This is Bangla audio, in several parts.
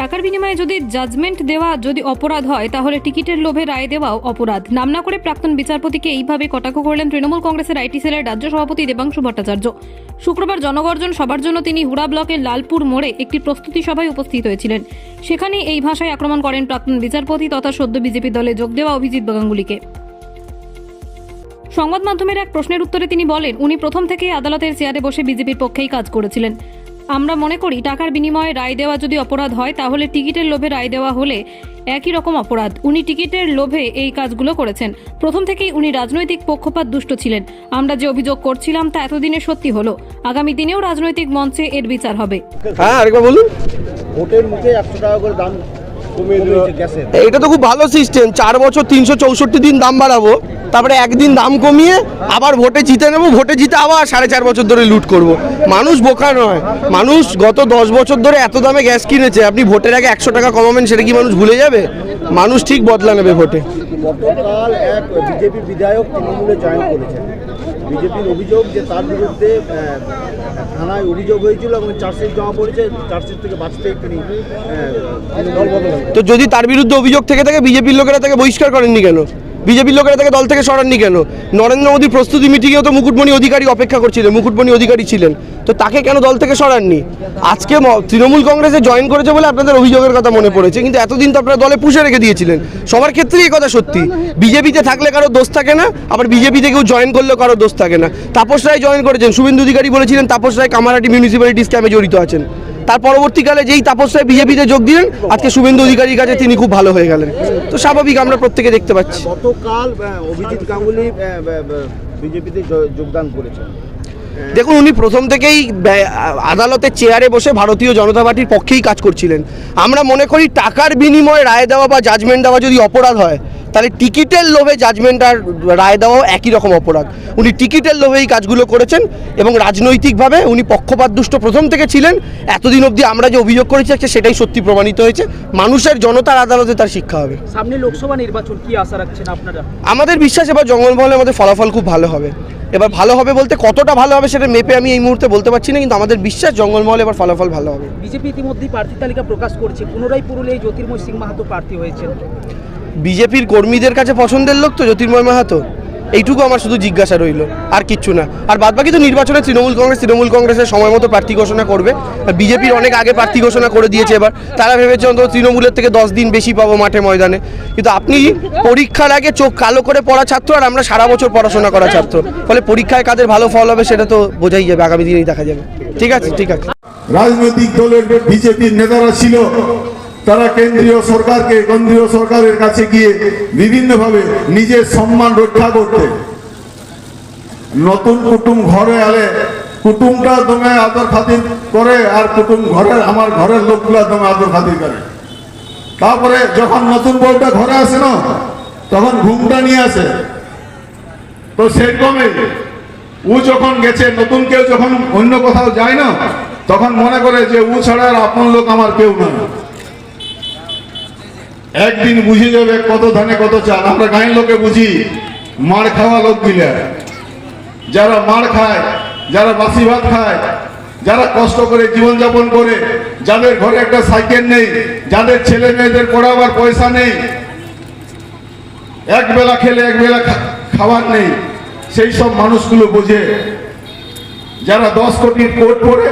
টাকার বিনিময়ে যদি জাজমেন্ট দেওয়া যদি অপরাধ হয়, তাহলে টিকিটের লোভে রায় দেওয়াও অপরাধ। নাম না করে প্রাক্তন বিচারপতিকে এইভাবে কটাক্ষ করলেন তৃণমূল কংগ্রেসের আইটি সেলের রাজ্য সভাপতি দেবাংশু ভট্টাচার্য। শুক্রবার জনগর্জন সবার জন্য তিনি হুড়া ব্লকের লালপুর মোড়ে একটি প্রস্তুতি সভায় উপস্থিত হয়েছিলেন। সেখানে এই ভাষায় আক্রমণ করেন প্রাক্তন বিচারপতি তথা সদ্য বিজেপি দলে যোগ দেওয়া অভিজিৎ গাঙ্গুলিকে সংবাদ মাধ্যমের এক প্রশ্নের উত্তরে তিনি বলেন, উনি প্রথম থেকেই আদালতের চেয়ারে বসে বিজেপির পক্ষেই কাজ করেছিলেন। আমরা মনে করি টাকার বিনিময়ে রায় দেওয়া যদি অপরাধ হয় তাহলে টিকিটের লোভে রায় দেওয়া হলে একই রকম অপরাধ। উনি টিকিটের লোভে এই কাজগুলো করেছেন। প্রথম থেকেই উনি রাজনৈতিক পক্ষপাত দুষ্ট ছিলেন। আমরা যে অভিযোগ করছিলাম তা এতদিনে সত্যি হলো। আগামী দিনেও রাজনৈতিক মঞ্চে এর বিচার হবে। হ্যাঁ আরেকবার বলুন। ভোটের মুখে একশো টাকা করে দাম এটা তো খুব ভালো সিস্টেম চার বছর তিনশো চৌষট্টি দিন দাম বাড়াবো তারপরে একদিন দাম কমিয়ে আবার ভোটে জিতে নেব ভোটে জিতে আবার সাড়ে চার বছর ধরে লুট করব। মানুষ বোকা নয়। মানুষ গত দশ বছর ধরে এত দামে গ্যাস কিনেছে আপনি ভোটের আগে একশো টাকা কমাবেন সেটা কি মানুষ ভুলে যাবে? মানুষ ঠিক বদলা নেবে ভোটে। গতকাল এক বিজেপি বিধায়ক তৃণমূলে জয়েন করেছেন। বিজেপির অভিযোগ যে তার বিরুদ্ধে থানায় অভিযোগ হয়েছিল এবং চার্জশিট জমা পড়েছে, চার্জশিট থেকে বাঁচতে তিনি তো যদি তার বিরুদ্ধে অভিযোগ থেকে থাকে, বিজেপির লোকেরা তাকে বহিষ্কার করেননি কেন? বিজেপির লোকেরা তাকে দল থেকে সরাননি কেন? নরেন্দ্র মোদীর প্রস্তুতি মিটিংয়েও তো মুকুটমণি অধিকারী অপেক্ষা করছিলেন মুকুটমণি অধিকারী ছিলেন। তো তাকে কেন দল থেকে সরাননি? আজকে তৃণমূল কংগ্রেসে জয়েন করেছে বলে আপনাদের অভিযোগের কথা মনে পড়েছে, কিন্তু এতদিন তো আপনারা দলে পুষে রেখে দিয়েছিলেন। সবার ক্ষেত্রেই এই কথা সত্যি। বিজেপিতে থাকলে কারও দোষ থাকে না, আবার বিজেপিতে কেউ জয়েন করলেও কারও দোষ থাকে না। তাপস রায় জয়েন করেছেন। শুভেন্দু অধিকারী বলেছিলেন, তাপস রায় কামারহাটি মিউনিসিপ্যালিটি স্ক্যামে জড়িত আছেন। তার পরবর্তীকালে যেই তাপস রায় বিজেপিতে যোগ দিলেন আজকে শুভেন্দু অধিকারীর কাছে তিনি খুব ভালো হয়ে গেলেন। তো স্বাভাবিক আমরা প্রত্যেকে দেখতে পাচ্ছি। গতকাল অভিজিৎ গাঙ্গুলি বিজেপিতে যোগদান করেছেন। দেখুন উনি প্রথম থেকেই আদালতের চেয়ারে বসে ভারতীয় জনতা পার্টির পক্ষেই কাজ করছিলেন। আমরা মনে করি টাকার বিনিময়ে রায় দেওয়া বা জাজমেন্ট দেওয়া যদি অপরাধ হয় তাহলে টিকিটের লোভে জাজমেন্ট আর রায় দেওয়াও একই রকম অপরাধ। উনি টিকিটের লোভেই কাজগুলো করেছেন এবং রাজনৈতিকভাবে উনি পক্ষপাত দুষ্ট প্রথম থেকে ছিলেন। এতদিন অবধি আমরা যে অভিযোগ করেছি সেটাই সত্যি প্রমাণিত হয়েছে। মানুষের জনতার আদালতে তার শিক্ষা হবে। সামনে লোকসভা নির্বাচন কি আশা রাখছেন আপনারা? আমাদের বিশ্বাস এবার জঙ্গলমহলে আমাদের ফলাফল খুব ভালো হবে। এবার ভালো হবে বলতে কতটা ভালো হবে সেটা মেপে আমি এই মুহূর্তে বলতে পারছি না কিন্তু আমাদের বিশ্বাস জঙ্গলমহলে এবার ফলাফল ভালো হবে। বিজেপি ইতিমধ্যেই প্রার্থী তালিকা প্রকাশ করছে। পুনরায় পুরুলিয়ায় জ্যোতির্ময় সিং মাহাতো প্রার্থী হয়েছেন। বিজেপির কর্মীদের কাছে পছন্দের লোক তো জ্যোতির্ময় মাহাতো। এইটুকু আমার শুধু জিজ্ঞাসা রইল, আর কিচ্ছু না। আর বাদবাকি তো নির্বাচনে তৃণমূল কংগ্রেস, তৃণমূল কংগ্রেসের সময় মতো প্রার্থী ঘোষণা করবে। বিজেপির অনেক আগে প্রার্থী ঘোষণা করে দিয়েছে এবার। তারা ভেবেছে অন্তত তৃণমূলের থেকে দশ দিন বেশি পাবো মাঠে ময়দানে। কিন্তু আপনি পরীক্ষার আগে চোখ কালো করে পড়া ছাত্র, আর আমরা সারা বছর পড়াশোনা করা ছাত্র। ফলে পরীক্ষায় কাদের ভালো ফল হবে সেটা তো বোঝাই যাবে, আগামী দিনেই দেখা যাবে। ঠিক আছে ঠিক আছে। রাজনৈতিক দলের বিজেপির নেতারা ছিল। তারা কেন্দ্রীয় সরকারকে, কেন্দ্রীয় সরকারের কাছে গিয়ে বিভিন্নভাবে নিজের সম্মান রক্ষা করতে। নতুন কুটুম ঘরে আলে, কুটুমটা দমে আদর খাতির করে আর কুটুম ঘরের আমার ঘরের লোকগুলা দমে আদর খাতির করে। তারপরে যখন নতুন বউটা ঘরে আসে না, তখন ঘুমটা নিয়ে আসে। তো সেরকমই ও যখন গেছে, নতুন কেউ যখন অন্য কোথাও যায় না, তখন মনে করে যে ও ছাড়া আর আপন লোক আমার কেউ না একদিন বুঝে যাবে কত ধানে কত চাল। আমরা গাঁয়ের লোকে বুঝি, মার খাওয়া লোক গিলা যারা মার খায়, যারা বাসি ভাত খায়, যারা কষ্ট করে জীবনযাপন করে, যাদের ঘরে একটা সাইকেল নেই, যাদের ছেলে মেয়েদের পড়াবার পয়সা নেই, এক বেলা খেলে এক বেলা খাবার নেই, সেই সব মানুষগুলো বোঝে। যারা দশ কোটির কোট পরে,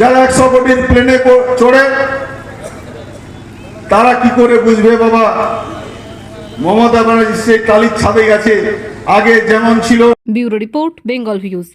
যারা একশো কোটির প্লেনে চড়ে তারা কি করে বুঝবে বাবা? মমতা ব্যানার্জি সেই কালির ছাদে গেছে। আগে যেমন ছিল ব্যুরো রিপোর্ট, বেঙ্গল ভিউজ।